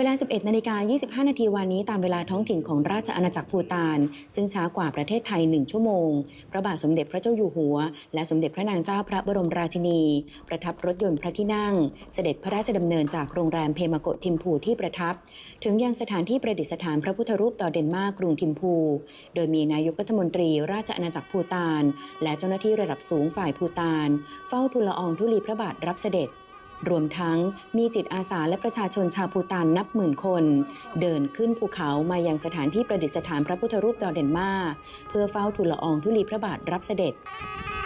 เวลา 11 นาฬิกา 25 นาทีวันนี้ตามเวลาท้องถิ่นของราชอาณาจักรภูฏาน ซึ่งช้ากว่าประเทศไทย 1 ชั่วโมง พระบาทสมเด็จพระเจ้าอยู่หัว และสมเด็จพระนางเจ้าพระบรมราชินี ประทับรถยนต์พระที่นั่ง เสด็จพระราชดำเนินจากโรงแรมเพมาโกะทิมพูที่ประทับ ถึงยังสถานที่ประดิษฐานพระพุทธรูปต่อเดนมาร์กกรุงทิมพู โดยมีนายกรัฐมนตรีราชอาณาจักรภูฏาน และเจ้าหน้าที่ระดับสูงฝ่ายภูฏาน เฝ้าทูลละอองธุลีพระบาทรับเสด็จ รวมทั้งมีจิตอาสาและประชาชนชาวภูตานนับหมื่นคน เดินขึ้นภูเขามายังสถานที่ประดิษฐานพระพุทธรูปดอเดนมาเพื่อเฝ้าทูลละอองธุลีพระบาทรับเสด็จ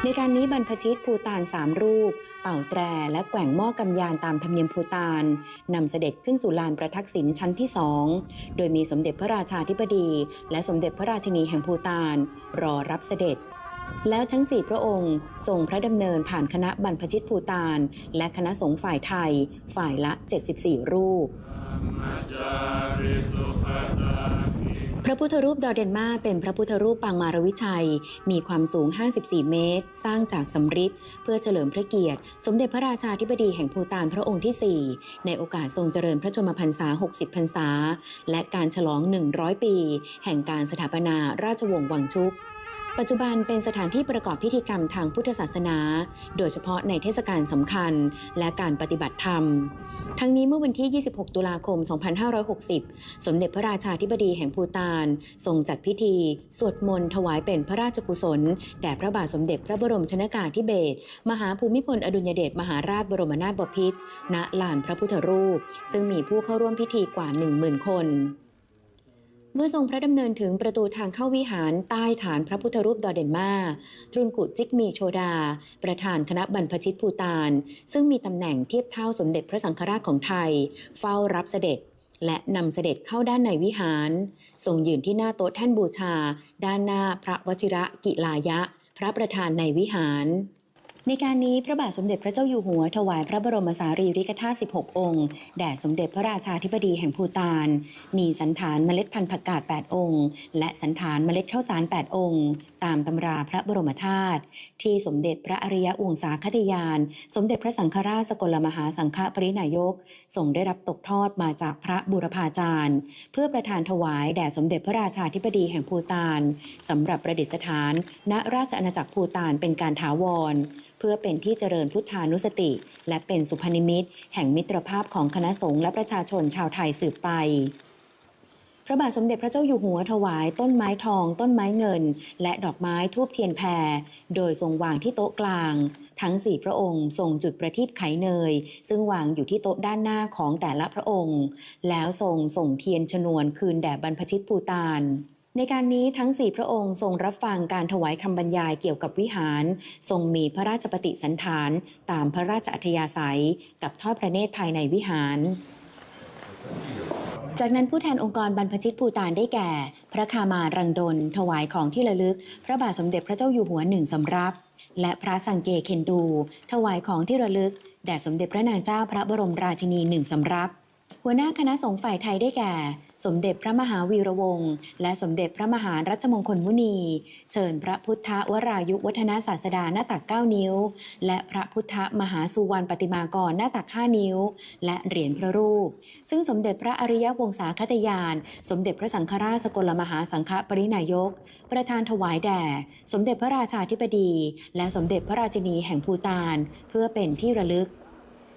ในการนี้บรรพชิตภูตานสามรูป เป่าแตรและแกว่งหม้อกำยานตามธรรมเนียมภูตานนำเสด็จขึ้นสู่ลานประทักษิณชั้นที่สองโดยมีสมเด็จพระราชาธิบดี และสมเด็จพระราชินีแห่งภูตานรอรับเสด็จ แล้วทั้งสี่พระองค์ทรงพระดำเนินผ่านคณะบรรพชิตภูตาน และคณะสงฆ์ฝ่ายไทย ฝ่ายละ 74 รูป พระพุทธรูปดอเดนมาเป็นพระพุทธรูปปางมารวิชัย มีความสูง 54 เมตร สร้างจากสำริดเพื่อเฉลิมพระเกียรติ สมเด็จพระราชาธิบดีแห่งภูตานพระองค์ที่ 4 ในโอกาสทรงเจริญพระชนมพรรษา 60 พรรษา และการฉลอง 100 ปี แห่งการสถาปนาราชวงศ์วังชุก ปัจจุบันเป็นสถานที่ประกอบพิธีกรรมทางพุทธศาสนา โดยเฉพาะในเทศกาลสำคัญและการปฏิบัติธรรม ทั้งนี้เมื่อวันที่ 26 ตุลาคม 2560 สมเด็จพระราชาธิบดีแห่งภูตาน ทรงจัดพิธี สวดมนต์ถวายเป็นพระราชกุศล แด่พระบาทสมเด็จพระบรมชนากาธิเบศรมหาภูมิพลอดุลยเดชมหาราชบรมนาถบพิตรณลานพระพุทธรูป ซึ่งมีผู้เข้าร่วมพิธีกว่า 10,000 คน เมื่อทรงพระดำเนินถึงประตูทางเข้าวิหารใต้ฐานพระพุทธรูปดอเดนมาตรุนกุจิกมีโชดา ประธานคณะบรรพชิตภูตาน ซึ่งมีตำแหน่งเทียบเท่าสมเด็จพระสังฆราชของไทย เฝ้ารับเสด็จและนำเสด็จเข้าด้านในวิหารทรงยืนที่หน้าโต๊ะแท่นบูชา ด้านหน้าพระวชิระกิลายะ พระประธานในวิหาร ในการนี้พระบาทสมเด็จพระเจ้าอยู่หัวถวายพระบรมสารีริกธาตุ 16 องค์ แด่สมเด็จพระราชาธิบดีแห่งภูตาน มีสันฐานเมล็ดพันธุ์ผักกาด 8 องค์ และสันฐานเมล็ดข้าวสาร 8 องค์ ตามตำราพระบรมธาตุที่สมเด็จพระอริยวงศาคตยาน สมเด็จพระสังฆราชสกลมหาสังฆปรินายกทรงได้รับตกทอดมาจากพระบุรพาจารย์ เพื่อประทานถวายแด่สมเด็จพระราชาธิบดีแห่งภูตานสำหรับประดิษฐาน ณราชอาณาจักรภูตานเป็นการถาวร พื่อเป็นที่เจริญพุทธานุสติ และเป็นสุพนิมิตแห่งมิตรภาพของคณะสงฆ์และประชาชนชาวไทยสืบไปพระบาทสมเด็จพระเจ้าอยู่หัวถวายต้นไม้ทอง ต้นไม้เงิน และดอกไม้ทูบเทียนแพร โดยทรงวางที่โต๊ะกลาง ทั้งสี่พระองค์ทรงจุดประทีปไขเนย ซึ่งวางอยู่ที่โต๊ะด้านหน้าของแต่ละพระองค์ แล้วทรงส่งเทียนชนวนคืนแด่บรรพชิตภูตาน ในการนี้ทั้งสี่พระองค์ทรงรับฟังการถวายคำบรรยายเกี่ยวกับวิหาร ทรงมีพระราชปฏิสันฐาน ตามพระราชอัธยาศัย กับทอดพระเนตรภายในวิหาร จากนั้นผู้แทนองค์กรบรรพชิตภูตานได้แก่ พระคามารังดลถวายของที่ระลึก พระบาทสมเด็จพระเจ้าอยู่หัวหนึ่งสำรับ และพระสังเกเคนดู ถวายของที่ระลึก แด่สมเด็จพระนางเจ้าพระบรมราชินีหนึ่งสำรับ หัวหน้าคณะสงฆ์ฝ่ายไทยได้แก่ สมเด็จพระมหาวีระวงศ์และสมเด็จพระมหารัชมงคลมุนี เชิญพระพุทธวรายุวัฒนาศาสดาหน้าตัก 9 นิ้ว และพระพุทธมหาสุวรรณปฏิมากรหน้าตัก 5 นิ้ว และเหรียญพระรูป ซึ่งสมเด็จพระอริยวงศาคตยาน สมเด็จพระสังฆราชสกลมหาสังฆปรินายก ประธานถวายแด่ สมเด็จพระราชาธิบดี และสมเด็จพระราชินีแห่งภูตาน เพื่อเป็นที่ระลึก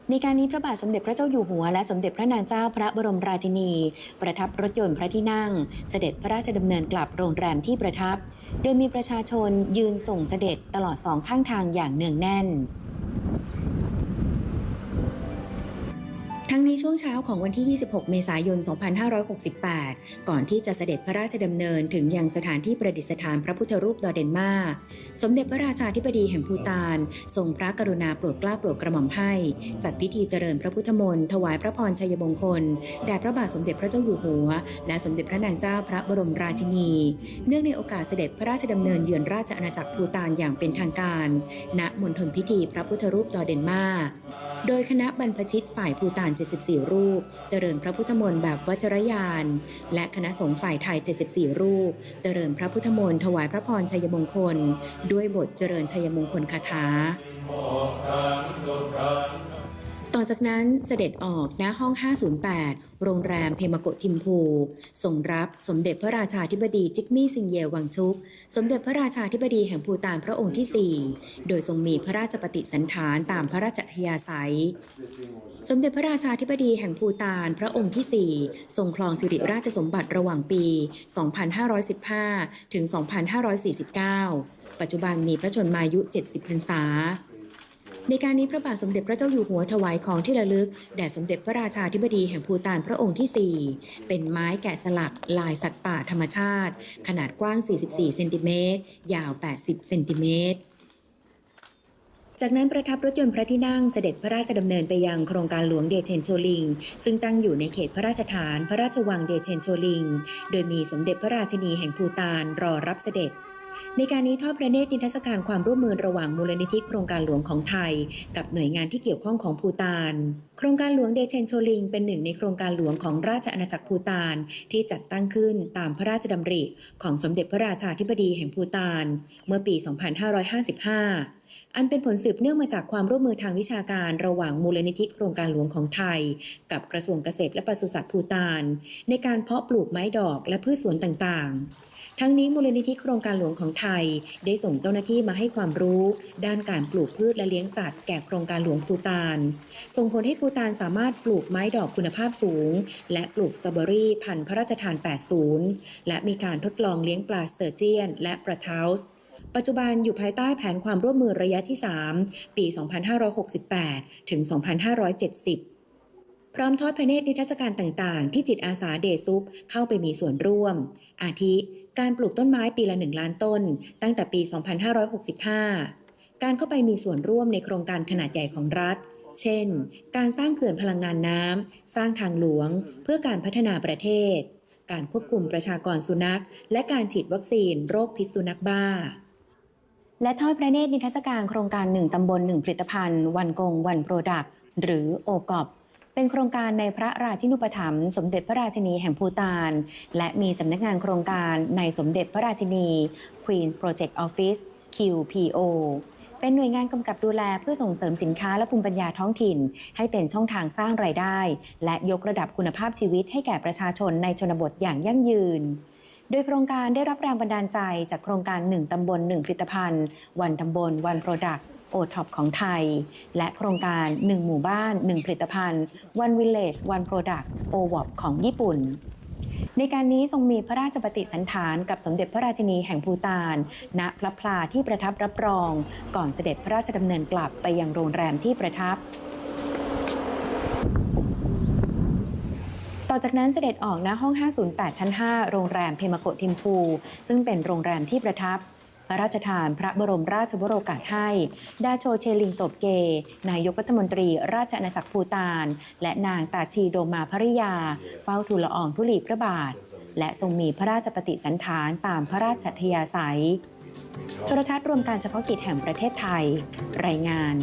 ในการนี้พระบาทสมเด็จพระเจ้าอยู่หัวและสมเด็จพระนางเจ้าพระบรมราชินี ประทับรถยนต์พระที่นั่ง เสด็จพระราชดำเนินกลับโรงแรมที่ประทับ โดยมีประชาชนยืนส่งเสด็จตลอดสองข้างทางอย่างเนืองแน่น ทั้งนี้ช่วงเช้าของวันที่ 26 เมษายน 2568 ก่อนที่จะเสด็จพระราชดำเนินถึงยังสถานที่ประดิษฐานพระพุทธรูปดอเดนมา สมเด็จพระราชาธิบดีแห่งภูตาน ทรงพระกรุณาโปรดเกล้าโปรดกระหม่อมให้ จัดพิธีเจริญพระพุทธมนต์ถวายพระพรชัยมงคล แด่พระบาทสมเด็จพระเจ้าอยู่หัว และสมเด็จพระนางเจ้าพระบรมราชินี เนื่องในโอกาสเสด็จพระราชดำเนินเยือนราชอาณาจักรภูตานอย่างเป็นทางการ ณ มณฑลพิธีพระพุทธรูปดอเดนมาโดยคณะบรรพชิตฝ่ายภูตาน 74 รูป เจริญพระพุทธมนต์แบบวัจรยาน และคณะสงฆ์ฝ่ายไทย 74 รูป เจริญพระพุทธมนต์ถวายพระพรชัยมงคล ด้วยบทเจริญชัยมงคลคาถา ต่อจากนั้นเสด็จออกณห้อง 508 โรงแรมเพมโกทิมพูส่งรับสมเด็จพระราชาธิบดีจิกมี่ซิงเยวังชุก สมเด็จพระราชาธิบดีแห่งภูตานพระองค์ที่ 4 โดยทรงมีพระราชปฏิสันถานตามพระราชธยาศัย สมเด็จพระราชาธิบดีแห่งภูตานพระองค์ที่ 4 ทรงครองสิริราชสมบัติระหว่างปี 2515 ถึง 2549 ปัจจุบันมีพระชนมายุ 70 พรรษา ในการนี้พระบาทสมเด็จพระเจ้าอยู่หัวถวายของที่ระลึก แด่สมเด็จพระราชาธิบดีแห่งภูตานพระองค์ที่ 4 เป็นไม้แกะสลักลายสัตว์ป่าธรรมชาติ ขนาดกว้าง 44 เซนติเมตร ยาว 80 เซนติเมตรจากนั้นประทับรถยนต์พระที่นั่งเสด็จพระราชดำเนินไปยังโครงการหลวงเดเชนโชลิง ซึ่งตั้งอยู่ในเขตพระราชฐานพระราชวังเดเชนโชลิง โดยมีสมเด็จพระราชินีแห่งภูตานรอรับเสด็จ ในการนี้ทอดพระเนตรนิทรรศการความร่วมมือระหว่างมูลนิธิโครงการหลวงของไทย กับหน่วยงานที่เกี่ยวข้องของภูตาน โครงการหลวงเดเชนโชลิง เป็นหนึ่งในโครงการหลวงของราชอาณาจักรภูตาน ที่จัดตั้งขึ้นตามพระราชดำริ ของสมเด็จพระราชาธิบดีแห่งภูตาน เมื่อปี 2555อันเป็นผลสืบเนื่องมาจากความร่วมมือทางวิชาการระหว่างมูลนิธิโครงการหลวงของไทย กับกระทรวงเกษตรและปศุสัตว์ภูตาน ในการเพาะปลูกไม้ดอกและพืชสวนต่างๆ ทั้งนี้มูลนิธิโครงการหลวงของไทย ได้ส่งเจ้าหน้าที่มาให้ความรู้ ด้านการปลูกพืชและเลี้ยงสัตว์แก่โครงการหลวงภูตาน ส่งผลให้ภูตานสามารถปลูกไม้ดอกคุณภาพสูง และปลูกสตรอเบอรี่พันธุ์พระราชทาน 80 และมีการทดลองเลี้ยงปลาสเตอร์เจียน และปลาเทาส์ปัจจุบันอยู่ภายใต้แผนความร่วมมือระยะที่ 3 ปี 2568 ถึง 2570 พร้อมทอดพระเนตรนิทรรศการต่างๆ ที่จิตอาสาเดซุปเข้าไปมีส่วนร่วม อาทิ การปลูกต้นไม้ปีละ1ล้านต้น ตั้งแต่ปี 2565 การเข้าไปมีส่วนร่วมในโครงการขนาดใหญ่ของรัฐ เช่น การสร้างเขื่อนพลังงานน้ำ สร้างทางหลวง เพื่อการพัฒนาประเทศ การควบคุมประชากรสุนัข และการฉีดวัคซีน โรคพิษสุนัขบ้าและทอดพระเนตรนิทรรศการโครงการ 1 ตำบล 1 ผลิตภัณฑ์ วันกงวันโปรดักต์หรือโอกอบ เป็นโครงการในพระราชินูปถัมภ์สมเด็จพระราชินีแห่งภูตาน และมีสำนักงานโครงการในสมเด็จพระราชินี Queen Project Office QPO เป็นหน่วยงานกำกับดูแลเพื่อส่งเสริมสินค้าและภูมิปัญญาท้องถิ่น ให้เป็นช่องทางสร้างรายได้ และยกระดับคุณภาพชีวิตให้แก่ประชาชนในชนบทอย่างยั่งยืนโดยโครงการได้รับแรงบันดาลใจจากโครงการ 1 ตำบล 1 ผลิตภัณฑ์ วันตำบล วันโปรดักต์ โอท็อปของไทย และโครงการ 1 หมู่บ้าน 1 ผลิตภัณฑ์ One Village One Product o w o p ของญี่ปุ่น ในการนี้ทรงมีพระราชปฏิสันถานกับสมเด็จพระราชินีแห่งภูตาน ณพระพลาที่ประทับรับรอง ก่อนเสด็จพระราชดำเนินกลับไปยังโรงแรมที่ประทับต่อจากนั้นเสด็จออกณห้อง 508 ชั้น 5 โรงแรมเพมโกะทิมพู ซึ่งเป็นโรงแรมที่ประทับ พระราชทานพระบรมราชวโรกาสให้ ดาโชเชลิงโตบเก นายกรัฐมนตรีราชอาณาจักรภูตาน และนางตาชีโดมาภริยา เฝ้าทูลละอองธุลีพระบาท และทรงมีพระราชปฏิสันถานตามพระราชอัธยาศัยโทรทัศน์รวมการเฉพาะกิจแห่งประเทศไทย รายงาน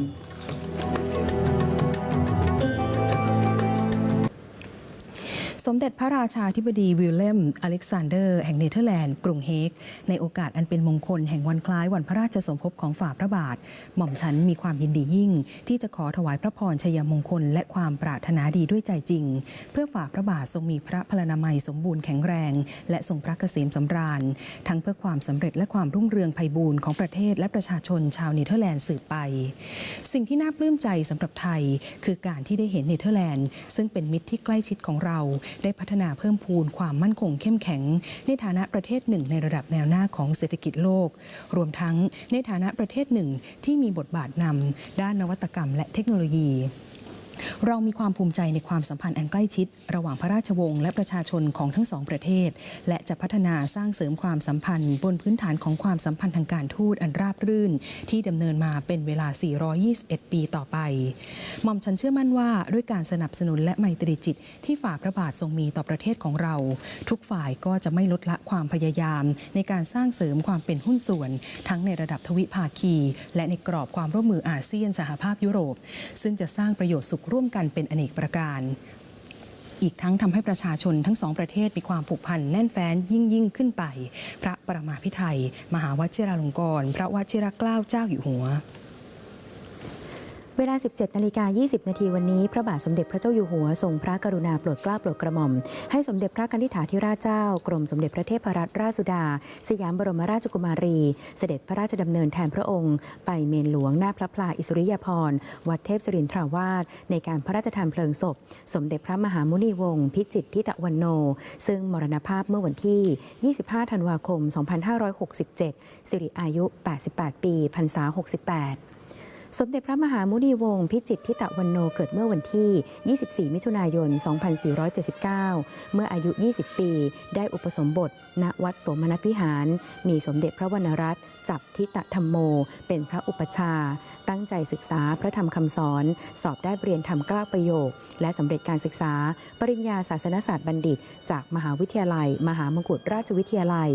สมเด็จพระราชาธิบดีวิลเลมอเล็กซานเดอร์แห่งเนเธอร์แลนด์กรุงเฮก ในโอกาสอันเป็นมงคลแห่งวันคล้ายวันพระราชสมภพของฝ่าพระบาท หม่อมฉันมีความยินดียิ่ง ที่จะขอถวายพระพรชัยมงคล และความปรารถนาดีด้วยใจจริง เพื่อฝ่าพระบาททรงมีพระพลานามัยสมบูรณ์แข็งแรง และทรงพระเกษมสำราญ ทั้งเพื่อความสำเร็จและความรุ่งเรืองไพบูรณ์ของประเทศและประชาชนชาวเนเธอร์แลนด์สืบไป สิ่งที่น่าปลื้มใจสำหรับไทย คือการที่ได้เห็นเนเธอร์แลนด์ซึ่งเป็นมิตรที่ใกล้ชิดของเราได้พัฒนาเพิ่มพูนความมั่นคงเข้มแข็ง ในฐานะประเทศหนึ่งในระดับแนวหน้าของเศรษฐกิจโลก รวมทั้งในฐานะประเทศหนึ่งที่มีบทบาทนำด้านนวัตกรรมและเทคโนโลยี เรามีความภูมิใจในความสัมพันธ์อันใกล้ชิด ระหว่างพระราชวงศ์และประชาชนของทั้งสองประเทศ และจะพัฒนาสร้างเสริมความสัมพันธ์ บนพื้นฐานของความสัมพันธ์ทางการทูตอันราบรื่น ที่ดำเนินมาเป็นเวลา 421 ปีต่อไปหม่อมฉันเชื่อมั่นว่าด้วยการสนับสนุนและไมตรีจิต ที่ฝ่าพระบาททรงมีต่อประเทศของเรา ทุกฝ่ายก็จะไม่ลดละความพยายาม ในการสร้างเสริมความเป็นหุ้นส่วน ทั้งในระดับทวิภาคี และในกรอบความร่วมมืออาเซียนสหภาพยุโรป ซึ่งจะสร้างประโยชน์สุขร่วมกันเป็นอเนกประการ อีกทั้งทำให้ประชาชนทั้งสองประเทศมีความผูกพันแน่นแฟ้นยิ่งยิ่งขึ้นไป พระประมาพิไทย มหาวชิราลงกรณ์พระวชิรเกล้าเจ้าอยู่หัว วเวลา 17 นาฬิกา 20 นาทีวันนี้ พระบาทสมเด็จพระเจ้าอยู่หัวทรงพระกรุณาโปรดเกล้าโปรดกระหม่อม ให้สมเด็จพระกนิษฐาธิราชเจ้า กรมสมเด็จพระเทพรัตนราชสุดา สยามบรมราชกุมารี เสด็จพระราชดำเนินแทนพระองค์ ไปเมนหลวงหน้าพระพลาอิสริยาภรณ์วัดเทพศรินทราวาสในการพระราชทานเพลิงศพ สมเด็จพระมหามุนีวงศ์พิจิตรทิตะวันโน ซึ่งมรณภาพเมื่อวันที่ 25 ธันวาคม 2567 สิริอายุ 88 ปีพรรษา 68 สมเด็จพระมหามุนีวงศ์พิจิตทิตะวันโนเกิดเมื่อวันที่ 24 มิถุนายน 2479 เมื่ออายุ 20 ปี ได้อุปสมบท ณ วัดสมนัสวิหาร มีสมเด็จพระวรรณรัตน์จับทิตธรรมโม เป็นพระอุปชา ตั้งใจศึกษาพระธรรมคำสอน สอบได้เรียนธรรมเกล้าประโยค และสำเร็จการศึกษา ปริญญาศาสนศาสตร์บัณฑิต จากมหาวิทยาลัย มหามงกุฎราชวิทยาลัย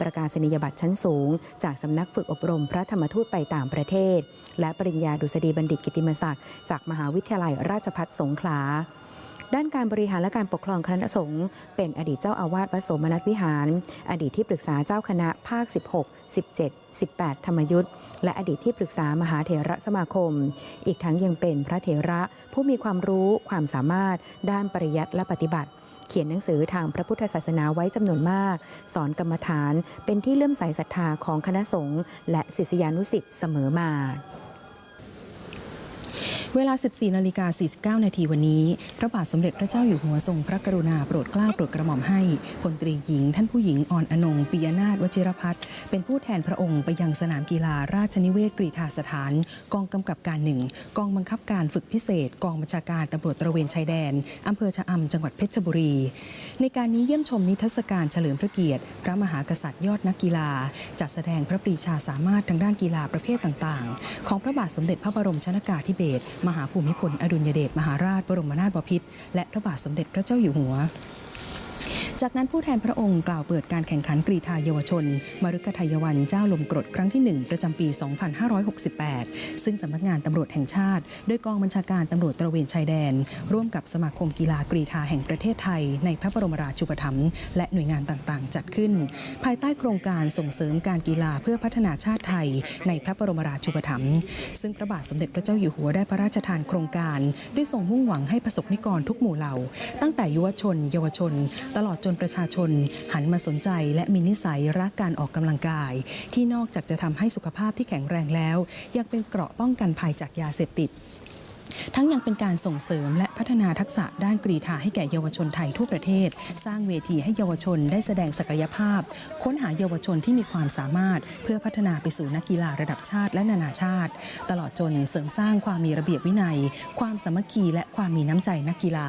ประกาศนียบัตรชั้นสูง จากสำนักฝึกอบรมพระธรรมทูตไปต่างประเทศ และปริญญาดุษฎีบัณฑิตกิติมศักดิ์จากมหาวิทยาลัยราชภัฏสงขลา ด้านการบริหารและการปกครองคณะสงฆ์เป็นอดีตเจ้าอาวาสวัดสมนัสวิหาร อดีตที่ปรึกษาเจ้าคณะภาค 16 17 18 ธรรมยุทธ์และอดีตที่ปรึกษามหาเถระสมาคม อีกทั้งยังเป็นพระเถระผู้มีความรู้ความสามารถ ด้านปริยัติและปฏิบัติ เขียนหนังสือทางพระพุทธศาสนาไว้จำนวนมาก สอนกรรมฐานเป็นที่เลื่อมใสศรัทธาของคณะสงฆ์และศิษยานุสิ์เสมอมา เวลา 14นาฬิกา49 นาทีวันนี้ พระบาทสมเด็จพระเจ้าอยู่หัวทรงพระกรุณาโปรดเกล้าโปรดกระหม่อมให้พลตรีหญิง ท่านผู้หญิงอ่อนอนงปิยนาถวชิรพัฒน์เป็นผู้แทนพระองค์ไปยังสนามกีฬาราชนิเวศกรีฑาสถาน กองกำกับการหนึ่งกองบังคับการฝึกพิเศษ กองบัญชาการตำรวจตระเวนชายแดนอำเภอชะอำจังหวัดเพชรบุรี ในการนี้เยี่ยมชมนิทรรศการเฉลิมพระเกียรติ พระมหากษัตริย์ยอดนักกีฬา จัดแสดงพระปรีชาสามารถทางด้านกีฬาประเภทต่าง ๆ ของพระบาทสมเด็จพระบรมชนากาธิเบศรมหาภูมิพลอดุลยเดชมหาราชบรมนาถบพิตรและพระบาทสมเด็จพระเจ้าอยู่หัว จากนั้นผู้แทนพระองค์กล่าวเปิดการแข่งขันกรีฑาเยาวชนมฤคทายวันเจ้าลมกรดครั้งที่ 1 ประจำปี 2568 ซึ่งสำนักงานตำรวจแห่งชาติ โดยกองบัญชาการตำรวจตระเวนชายแดน ร่วมกับสมาคมกีฬากรีฑาแห่งประเทศไทย ในพระบรมราชูปถัมภ์และหน่วยงานต่างๆ จัดขึ้น ภายใต้โครงการส่งเสริมการกีฬาเพื่อพัฒนาชาติไทย ในพระบรมราชูปถัมภ์ซึ่งพระบาทสมเด็จพระเจ้าอยู่หัวได้พระราชทานโครงการ ด้วยทรงมุ่งหวังให้ประสบนิกรทุกหมู่เหล่า ตั้งแต่ยุวชน เยาวชน ตลอดจนประชาชนหันมาสนใจ และมีนิสัยรักการออกกำลังกาย ที่นอกจากจะทำให้สุขภาพที่แข็งแรงแล้ว ยังเป็นเกราะป้องกันภัยจากยาเสพติดทั้งยังเป็นการส่งเสริมและพัฒนาทักษะด้านกรีฑาให้แก่เยาวชนไทยทั่วประเทศ สร้างเวทีให้เยาวชนได้แสดงศักยภาพ ค้นหาเยาวชนที่มีความสามารถ เพื่อพัฒนาไปสู่นักกีฬาระดับชาติและนานาชาติ ตลอดจนเสริมสร้างความมีระเบียบวินัย ความสามัคคีและความมีน้ำใจนักกีฬา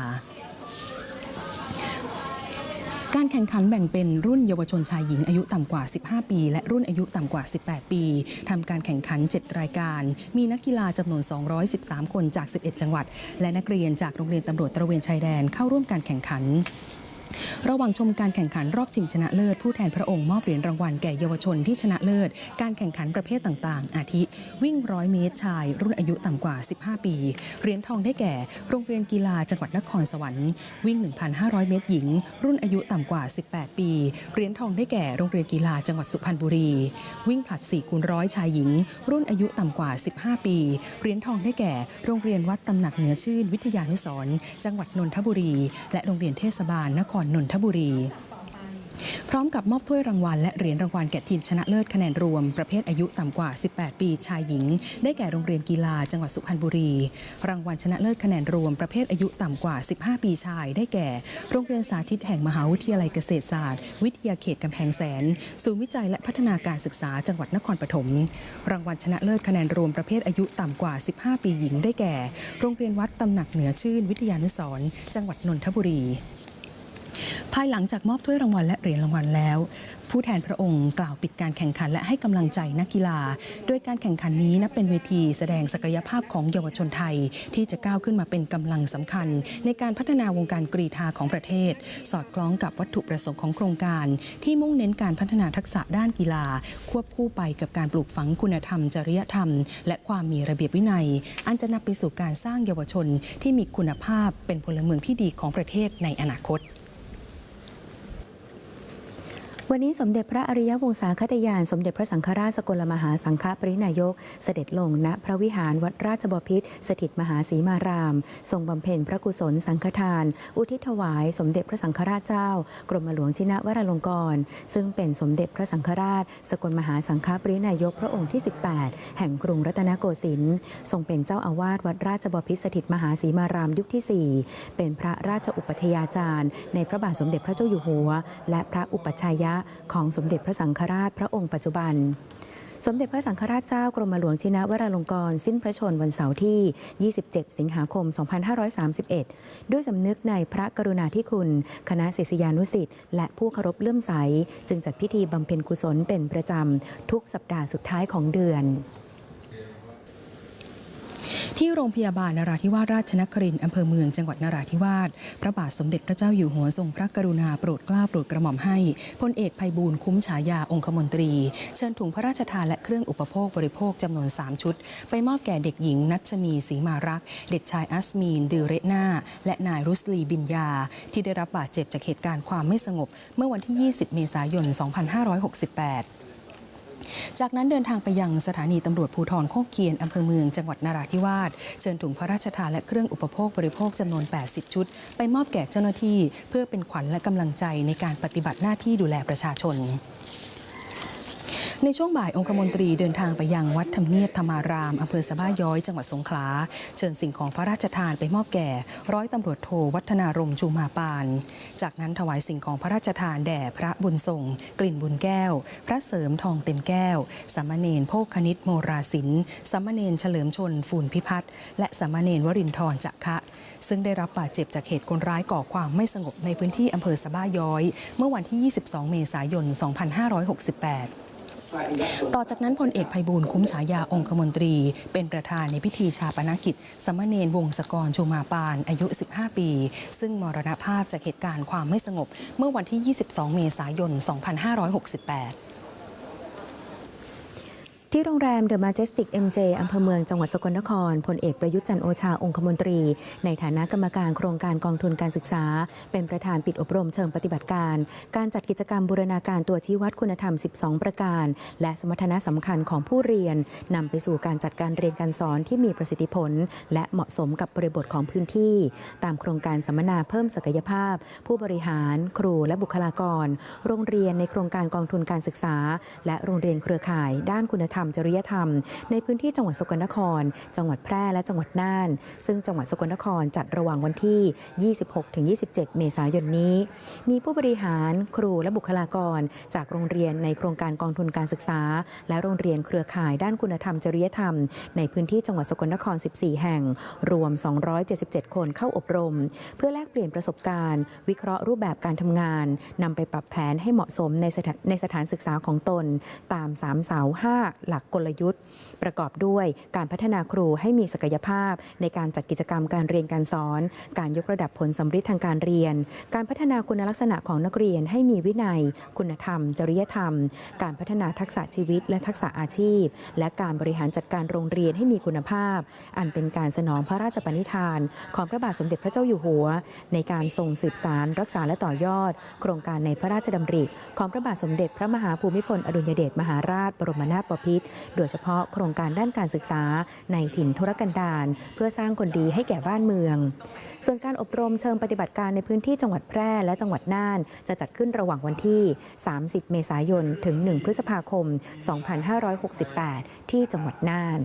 การแข่งขันแบ่งเป็นรุ่นเยาวชนชายหญิงอายุต่ำกว่า 15 ปี และรุ่นอายุต่ำกว่า 18 ปีทำการแข่งขัน 7 รายการ มีนักกีฬาจำนวน 213 คนจาก 11 จังหวัด และนักเรียนจากโรงเรียนตำรวจตระเวนชายแดนเข้าร่วมการแข่งขัน ระหว่างชมการแข่งขันรอบชิงชนะเลิศผู้แทนพระองค์มอบเหรียญรางวัลแก่เยาวชนที่ชนะเลิศ การแข่งขันประเภทต่างๆ อาทิ วิ่งร้อยเมตรชาย รุ่นอายุต่ำกว่า 15 ปี เหรียญทองได้แก่ โรงเรียนกีฬาจังหวัดนครสวรรค์วิ่ง 1,500 เมตรหญิง รุ่นอายุต่ำกว่า 18 ปี เหรียญทองได้แก่โรงเรียนกีฬาจังหวัดสุพรรณบุรี วิ่งผลัด4คูณร้อยชายหญิง รุ่นอายุต่ำกว่า 15 ปี เหรียญทองได้แก่ โรงเรียนวัดตำหนักเหนือชื่นวิทยานุสรจังหวัดนนทบุรี และโรงเรียนเทศบาลนครนนทบุรี พร้อมกับมอบถ้วยรางวัลและเหรียญรางวัลแก่ทีมชนะเลิศคะแนนรวม ประเภทอายุต่ำกว่า 18 ปีชายหญิง ได้แก่โรงเรียนกีฬาจังหวัดสุพรรณบุรี รางวัลชนะเลิศคะแนนรวม ประเภทอายุต่ำกว่า 15 ปีชาย ได้แก่ โรงเรียนสาธิตแห่งมหาวิทยาลัยเกษตรศาสตร์ วิทยาเขตกำแพงแสน ศูนย์วิจัยและพัฒนาการศึกษาจังหวัดนครปฐม รางวัลชนะเลิศคะแนนรวมประเภทอายุต่ำกว่า 15 ปีหญิง ได้แก่ โรงเรียนวัดตำหนักเหนือชื่นวิทยานุสรจังหวัดนนทบุรี ภายหลังจากมอบถ้วยรางวัลและเหรียญรางวัลแล้ว ผู้แทนพระองค์กล่าวปิดการแข่งขันและให้กำลังใจนักกีฬา โดยการแข่งขันนี้นับเป็นเวทีแสดงศักยภาพของเยาวชนไทย ที่จะก้าวขึ้นมาเป็นกำลังสำคัญ ในการพัฒนาวงการกรีฑาของประเทศ สอดคล้องกับวัตถุประสงค์ของโครงการ ที่มุ่งเน้นการพัฒนาทักษะด้านกีฬา ควบคู่ไปกับการปลูกฝังคุณธรรม จริยธรรม และความมีระเบียบวินัย อันจะนำไปสู่การสร้างเยาวชนที่มีคุณภาพเป็นพลเมืองที่ดีของประเทศในอนาคต วันนี้สมเด็จพระอริยวงศาคตยาน สมเด็จพระสังฆราชสกลมหาสังฆปรินายก เสด็จลงณพระวิหารวัดราชบพิตรสถิตมหาสีมาราม ทรงบำเพ็ญพระกุศลสังฆทาน อุทิศถวาย สมเด็จพระสังฆราชเจ้า กรมหลวงชินวรลงกรณ์ซึ่งเป็นสมเด็จพระสังฆราช สกลมหาสังฆปรินายกพระองค์ที่ 18 แห่งกรุงรัตนโกสินทร์ทรงเป็นเจ้าอาวาสวัดราชบพิตรสถิตมหาสีมารามยุคที่ 4 เป็นพระราชอุปัฏยาจารย์ ในพระบาทสมเด็จพระเจ้าอยู่หัว และพระอุปัชฌายะของสมเด็จพระสังฆราชพระองค์ปัจจุบันสมเด็จพระสังฆราชเจ้ากรมหลวงชินวราลงกร สิ้นพระชนม์วันเสาร์ที่ 27 สิงหาคม 2531 ด้วยสำนึกในพระกรุณาธิคุณ คณะศิษยานุสิ์และผู้เคารพเลื่อมใส จึงจัดพิธีบำเพ็ญกุศลเป็นประจำ ทุกสัปดาห์สุดท้ายของเดือน ที่โรงพยาบาลนราธิวาสราชนครินทร์อำเภอเมืองจังหวัดนราธิวาสพระบาทสมเด็จพระเจ้าอยู่หัวทรงพระกรุณาโปรดเกล้าโปรดกระหม่อมให้พลเอกภัยบูลย์คุ้มฉายาองคมนตรี เชิญถุงพระราชทานและเครื่องอุปโภคบริโภคจำนวน 3 ชุด ไปมอบแก่เด็กหญิงนัชนีศรีมารัก เด็กชายอัสมีนดือเรนาและนายรุสลีบินยา ที่ได้รับบาดเจ็บจากเหตุการณ์ความไม่สงบ เมื่อวันที่ 20 เมษายน 2568 จากนั้นเดินทางไปยังสถานีตำรวจภูธรโคกเคียนอำเภอเมืองจังหวัดนราธิวาสเชิญถุงพระราชทานและเครื่องอุปโภคบริโภคจำนวน 80 ชุด ไปมอบแก่เจ้าหน้าที่ เพื่อเป็นขวัญและกำลังใจในการปฏิบัติหน้าที่ดูแลประชาชน ในช่วงบ่ายองคมนตรีเดินทางไปยังวัดทำเนียบธรรมารามอำเภอสะบ้าย้อยจังหวัดสงขลา เชิญสิ่งของพระราชทานไปมอบแก่ ร้อยตำรวจโทวัฒนารมจูมาปาน จากนั้นถวายสิ่งของพระราชทานแด่พระบุญส่งกลิ่นบุญแก้ว พระเสริมทองเต็มแก้วสามเณรโภคณิตโมราศิลป์สามเณรเฉลิมชนฟูนพิพัฒน์และสามเณรวรินทร์จักคะซึ่งได้รับบาดเจ็บจากเหตุคนร้ายก่อความไม่สงบในพื้นที่อำเภอสะบ้าย้อย เมื่อวันที่ 22 เมษายน 2568 ต่อจากนั้นพลเอกไพบูลคุ้มฉายาองคมนตรี เป็นประธานในพิธีชาปนกิจสามเณรวงศกรชูมาปานอายุ 15 ปี ซึ่งมรณภาพจากเหตุการณ์ความไม่สงบ เมื่อวันที่ 22 เมษายน 2568 ที่โรงแรมเดอะมาเจสติกเอ็มเจอำเภอเมืองจังหวัดสกลนครพลเอกประยุทธ์จันโอชาองคมนตรี ในฐานะกรรมการโครงการกองทุนการศึกษา เป็นประธานปิดอบรมเชิงปฏิบัติการ การจัดกิจกรรมบูรณาการตัวชี้วัดคุณธรรม 12 ประการ และสมรรถนะสำคัญของผู้เรียนนำไปสู่การจัดการเรียนการสอนที่มีประสิทธิผล และเหมาะสมกับบริบทของพื้นที่ ตามโครงการสัมมนาเพิ่มศักยภาพ ผู้บริหาร ครูและบุคลากร โรงเรียนในโครงการกองทุนการศึกษา และโรงเรียนเครือข่าย ด้านคุณธรรมจริยธรรม ในพื้นที่จังหวัดสกลนคร จังหวัดแพร่และจังหวัดน่าน ซึ่งจังหวัดสกลนครจัดระหว่างวันที่ 26-27 เมษายนนี้ มีผู้บริหารครูและบุคลากร จากโรงเรียนในโครงการกองทุนการศึกษา และโรงเรียนเครือข่ายด้านคุณธรรม จริยธรรม ในพื้นที่จังหวัดสกลนคร 14 แห่ง รวม 277 คนเข้าอบรม เพื่อแลกเปลี่ยนประสบการณ์ วิเคราะห์รูปแบบการทำงานนำไปปรับแผนให้เหมาะสมในสถานในสถานศึกษาของตน ตาม3เสา5หลักกลยุทธ์ ประกอบด้วยการพัฒนาครูให้มีศักยภาพ ในการจัดกิจกรรมการเรียนการสอน การยกระดับผลสำฤทธิ์ทางการเรียน การพัฒนาคุณลักษณะของนักเรียนให้มีวินัย คุณธรรม จริยธรรม การพัฒนาทักษะชีวิต และทักษะอาชีพ และการบริหารจัดการโรงเรียนให้มีคุณภาพ อันเป็นการสนองพระราชปณิธาน ของพระบาทสมเด็จพระเจ้าอยู่หัว ในการทรงสืบสารรักษาและต่อยอด โครงการในพระราชดำริ ของพระบาทสมเด็จพระมหาภูมิพลอดุลยเดชมหาราชบรมนาถบพิตรโดยเฉพาะโครงการด้านการศึกษาในถิ่นธุรกันดารเพื่อสร้างคนดีให้แก่บ้านเมือง ส่วนการอบรมเชิงปฏิบัติการในพื้นที่จังหวัดแพร่และจังหวัดน่าน จะจัดขึ้นระหว่างวันที่ 30 เมษายน ถึง 1 พฤษภาคม 2568 ที่จังหวัดน่าน